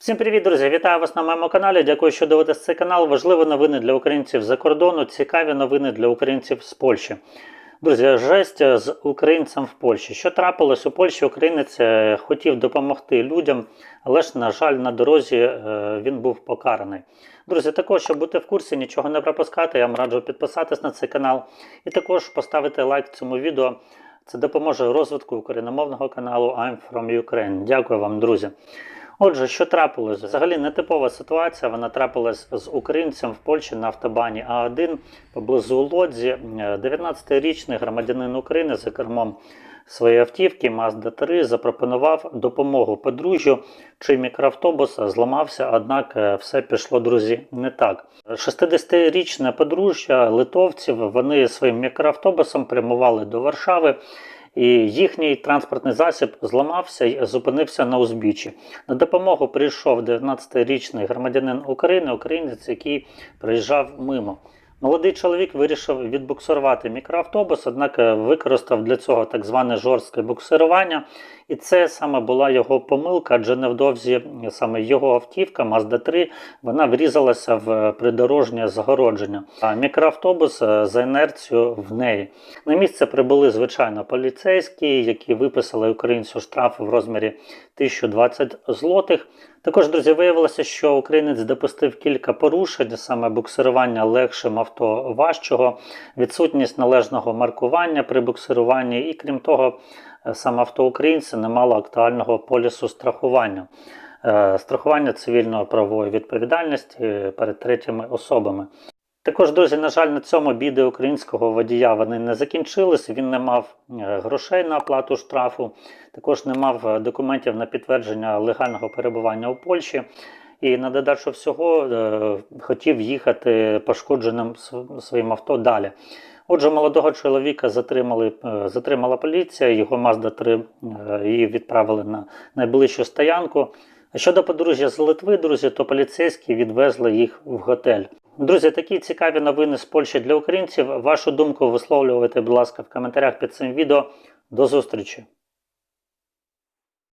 Всім привіт, друзі! Вітаю вас на моєму каналі. Дякую, що дивитесь цей канал. Важливі новини для українців за кордону, цікаві новини для українців з Польщі. Друзі, жесть з українцем в Польщі. Що трапилось у Польщі? Українець е, хотів допомогти людям, але ж, на жаль, на дорозі е, він був покараний. Друзі, також, щоб бути в курсі, нічого не пропускати, я вам раджу підписатись на цей канал і також поставити лайк цьому відео. Це допоможе розвитку україномовного каналу I'm from Ukraine. Дякую вам, друзі. Отже, що трапилось? Взагалі нетипова ситуація. Вона трапилась з українцем в Польщі на автобані А1 поблизу Лодзі. 19-річний громадянин України за кермом своєї автівки Mazda 3 запропонував допомогу подружжю, чий мікроавтобус зламався, однак е, все пішло, друзі, не так. 60-річне подружжя литовців вони своїм мікроавтобусом прямували до Варшави. І їхній транспортний засіб зламався і зупинився на узбіччі. На допомогу прийшов 19-річний громадянин України, українець, який приїжджав мимо. Молодий чоловік вирішив відбуксирувати мікроавтобус, однак е, використав для цього так зване жорстке буксирування. І це саме була його помилка, адже невдовзі саме його автівка Mazda 3 вона врізалася в придорожнє загородження. А мікроавтобус е, за інерцією в неї. На місце прибули звичайно поліцейські, які виписали українцю штраф в розмірі 1020 злотих. Також, друзі, виявилося, що українець допустив кілька порушень, саме буксирування легшим авто важчого, відсутність належного маркування при буксируванні, і крім того, е, саме авто українця не мало актуального полісу страхування. Е, Страхування цивільно-правової відповідальності перед третіми особами. Також, друзі, на жаль, на цьому біди українського водія вони не закінчились. Він не мав е, грошей на оплату штрафу, також не мав е, документів на підтвердження легального перебування у Польщі. І на додачу всього е, хотів їхати пошкодженим своїм авто далі. Отже, молодого чоловіка затримали, е, затримала поліція, його Mazda 3 е, її відправили на найближчу стоянку. Щодо подружжя з Литви, друзі, то поліцейські відвезли їх в готель. Друзі, такі цікаві новини з Польщі для українців. Вашу думку висловлювайте, будь ласка, в коментарях під цим відео. До зустрічі!